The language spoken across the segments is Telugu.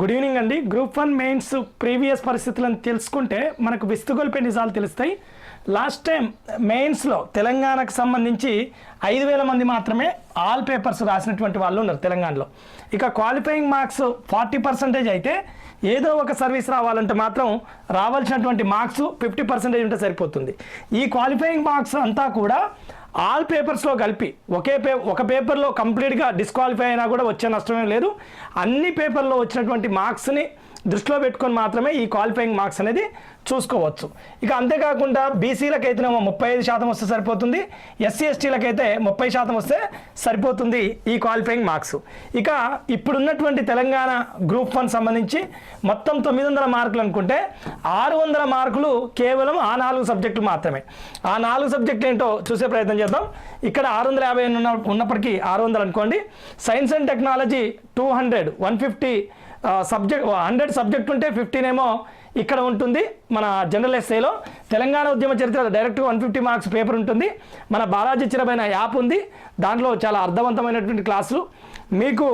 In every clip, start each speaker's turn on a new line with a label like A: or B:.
A: గుడ్ ఈవినింగ్ అండి. గ్రూప్ వన్ మెయిన్స్ ప్రీవియస్ పరిస్థితులను తెలుసుకుంటే మనకు విస్తుగొల్పే నిజాలు తెలుస్తాయి. లాస్ట్ టైం మెయిన్స్లో తెలంగాణకు సంబంధించి ఐదు వేల మంది మాత్రమే ఆల్ పేపర్స్ రాసినటువంటి వాళ్ళు ఉన్నారు తెలంగాణలో. ఇక క్వాలిఫైయింగ్ మార్క్స్ ఫార్టీ పర్సెంటేజ్ అయితే ఏదో ఒక సర్వీస్ రావాలంటే మాత్రం రావాల్సినటువంటి మార్క్స్ ఫిఫ్టీ పర్సెంటేజ్ ఉంటే సరిపోతుంది. ఈ క్వాలిఫైయింగ్ మార్క్స్ అంతా కూడా ఆల్ పేపర్స్లో కలిపి ఒకే పే ఒక పేపర్లో కంప్లీట్గా డిస్క్వాలిఫై అయినా కూడా వచ్చే నష్టమే లేదు. అన్ని పేపర్లో వచ్చినటువంటి మార్క్స్ని దృష్టిలో పెట్టుకొని మాత్రమే ఈ క్వాలిఫైయింగ్ మార్క్స్ అనేది చూసుకోవచ్చు. ఇక అంతేకాకుండా బీసీలకు అయితేనేమో ముప్పై ఐదు శాతం వస్తే సరిపోతుంది ఎస్సీ ఎస్టీలకైతే ముప్పై శాతం వస్తే సరిపోతుంది ఈ క్వాలిఫైయింగ్ మార్క్స్. ఇక ఇప్పుడున్నటువంటి తెలంగాణ గ్రూప్ వన్ సంబంధించి మొత్తం తొమ్మిది వందల మార్కులు అనుకుంటే ఆరు వందల మార్కులు కేవలం ఆ నాలుగు సబ్జెక్టులు మాత్రమే. ఆ నాలుగు సబ్జెక్టులు ఏంటో చూసే ప్రయత్నం చేద్దాం. ఇక్కడ ఆరు వందల యాభై ఉన్న ఉన్నప్పటికీ ఆరు వందలు అనుకోండి. Science and technology two hundred one fifty subject hundred subject ఉంటే ఫిఫ్టీన్ ఏమో ఇక్కడ ఉంటుంది మన జనరల్ ఎస్ఏలో. తెలంగాణ ఉద్యమ చరిత్ర డైరెక్ట్గా వన్ ఫిఫ్టీ మార్క్స్ పేపర్ ఉంటుంది. మన బాలాజీ చిరమైన యాప్ ఉంది. దాంట్లో చాలా అర్థవంతమైనటువంటి క్లాసులు. మీకు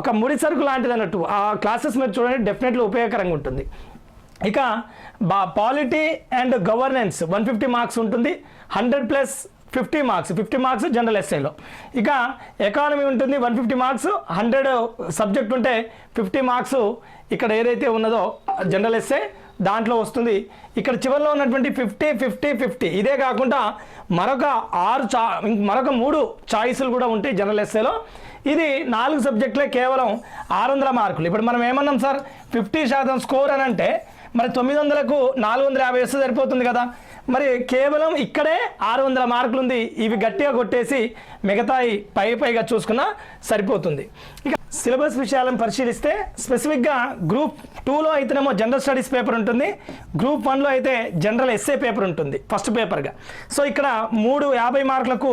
A: ఒక ముడి సరుకు లాంటిది అన్నట్టు ఆ క్లాసెస్ మీరు చూడండి డెఫినెట్లీ ఉపయోగకరంగా ఉంటుంది. ఇక బా polity and governance one fifty marks ఉంటుంది. Hundred plus fifty marks fifty marks general ఎస్ఏలో ఇక ఎకానమీ ఉంటుంది one fifty marks hundred subject ఉంటే ఫిఫ్టీ మార్క్స్ ఇక్కడ ఏదైతే ఉన్నదో జనరల్ ఎస్ఏ దాంట్లో వస్తుంది. ఇక్కడ చివరిలో ఉన్నటువంటి ఫిఫ్టీ ఫిఫ్టీ ఫిఫ్టీ ఇదే కాకుండా మరొక ఆరు చా మరొక మూడు చాయిస్లు కూడా ఉంటాయి జనరల్ ఎస్ఏలో ఇది నాలుగు సబ్జెక్టులే కేవలం ఆరు వందల మార్కులు. ఇప్పుడు మనం ఏమన్నాం సార్? ఫిఫ్టీ శాతం స్కోర్ అని అంటే మరి తొమ్మిది వందలకు నాలుగు వందల యాభై వస్తే సరిపోతుంది కదా. మరి కేవలం ఇక్కడే ఆరు వందల మార్కులు ఉంది ఇవి గట్టిగా కొట్టేసి మిగతాయి పై పైగా చూసుకున్నా సరిపోతుంది. ఇక సిలబస్ విషయాలను పరిశీలిస్తే స్పెసిఫిక్గా గ్రూప్ టూలో అయితేనేమో జనరల్ స్టడీస్ పేపర్ ఉంటుంది. గ్రూప్ వన్లో అయితే జనరల్ ఎస్ఏ పేపర్ ఉంటుంది ఫస్ట్ పేపర్గా. సో ఇక్కడ మూడు యాభై మార్కులకు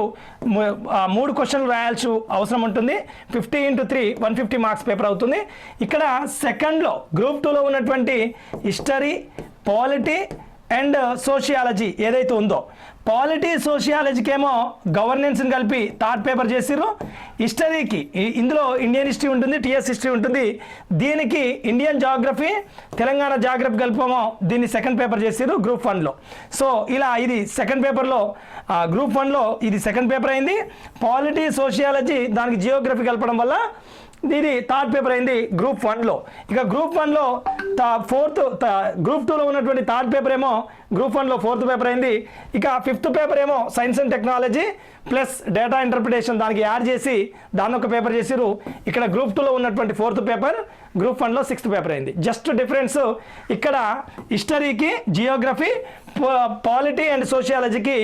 A: మూడు క్వశ్చన్లు రాయాల్సి అవసరం ఉంటుంది. Fifty into three one fifty marks paper అవుతుంది. ఇక్కడ సెకండ్లో గ్రూప్ టూలో ఉన్నటువంటి హిస్టరీ పాలిటీ అండ్ సోషియాలజీ ఏదైతే ఉందో పాలిటీ సోషియాలజీకి ఏమో గవర్నెన్స్ని కలిపి థాట్ పేపర్ చేసిర్రు. హిస్టరీకి ఇందులో ఇండియన్ హిస్టరీ ఉంటుంది టీఎస్ హిస్టరీ ఉంటుంది. దీనికి ఇండియన్ జాగ్రఫీ తెలంగాణ జాగ్రఫీ కలిపేమో దీన్ని సెకండ్ పేపర్ చేసిర్రు గ్రూప్ వన్లో. సో ఇలా ఇది సెకండ్ పేపర్లో గ్రూప్ వన్లో ఇది సెకండ్ పేపర్ అయింది. పాలిటీ సోషియాలజీ దానికి జియోగ్రఫీ కలపడం వల్ల ఇది థర్డ్ పేపర్ అయింది గ్రూప్ వన్లో. ఇక గ్రూప్ వన్లో ఫోర్త్ గ్రూప్ టూలో ఉన్నటువంటి థర్డ్ పేపర్ ఏమో గ్రూప్ వన్లో ఫోర్త్ పేపర్ అయింది. ఇక ఫిఫ్త్ పేపర్ ఏమో science and technology plus data interpretation దానికి యాడ్ చేసి దాన్ని ఒక పేపర్ చేసిరు ఇక్కడ గ్రూప్ టూలో ఉన్నటువంటి ఫోర్త్ పేపర్ గ్రూప్ వన్లో సిక్స్త్ పేపర్ అయింది. జస్ట్ డిఫరెన్స్ ఇక్కడ హిస్టరీకి జియోగ్రఫీ పాలిటీ అండ్ సోషియాలజీకి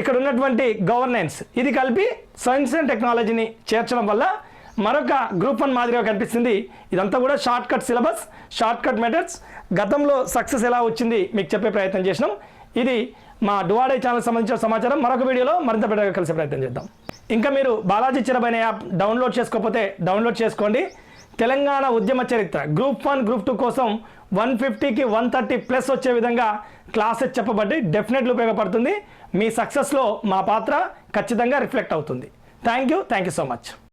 A: ఇక్కడ ఉన్నటువంటి గవర్నెన్స్. ఇది కలిపి సైన్స్ అండ్ టెక్నాలజీని చేర్చడం వల్ల మరొక గ్రూప్ వన్ మాదిరిగా కనిపిస్తుంది. ఇదంతా కూడా shortcut syllabus shortcut methods గతంలో సక్సెస్ ఎలా వచ్చింది మీకు చెప్పే ప్రయత్నం చేసినాం. ఇది మా డువాడే ఛానల్ సంబంధించిన సమాచారం. మరొక వీడియోలో మరింత బెటర్గా కలిసే ప్రయత్నం చేద్దాం. ఇంకా మీరు బాలాజీ చిరబైన యాప్ డౌన్లోడ్ చేసుకోకపోతే డౌన్లోడ్ చేసుకోండి. తెలంగాణ ఉద్యమ చరిత్ర గ్రూప్ వన్ గ్రూప్ టూ కోసం వన్ ఫిఫ్టీకి వన్ థర్టీ ప్లస్ వచ్చే విధంగా క్లాసెస్ చెప్పబడి డెఫినెట్లీ ఉపయోగపడుతుంది. మీ సక్సెస్లో మా పాత్ర ఖచ్చితంగా రిఫ్లెక్ట్ అవుతుంది. Thank you thank you so much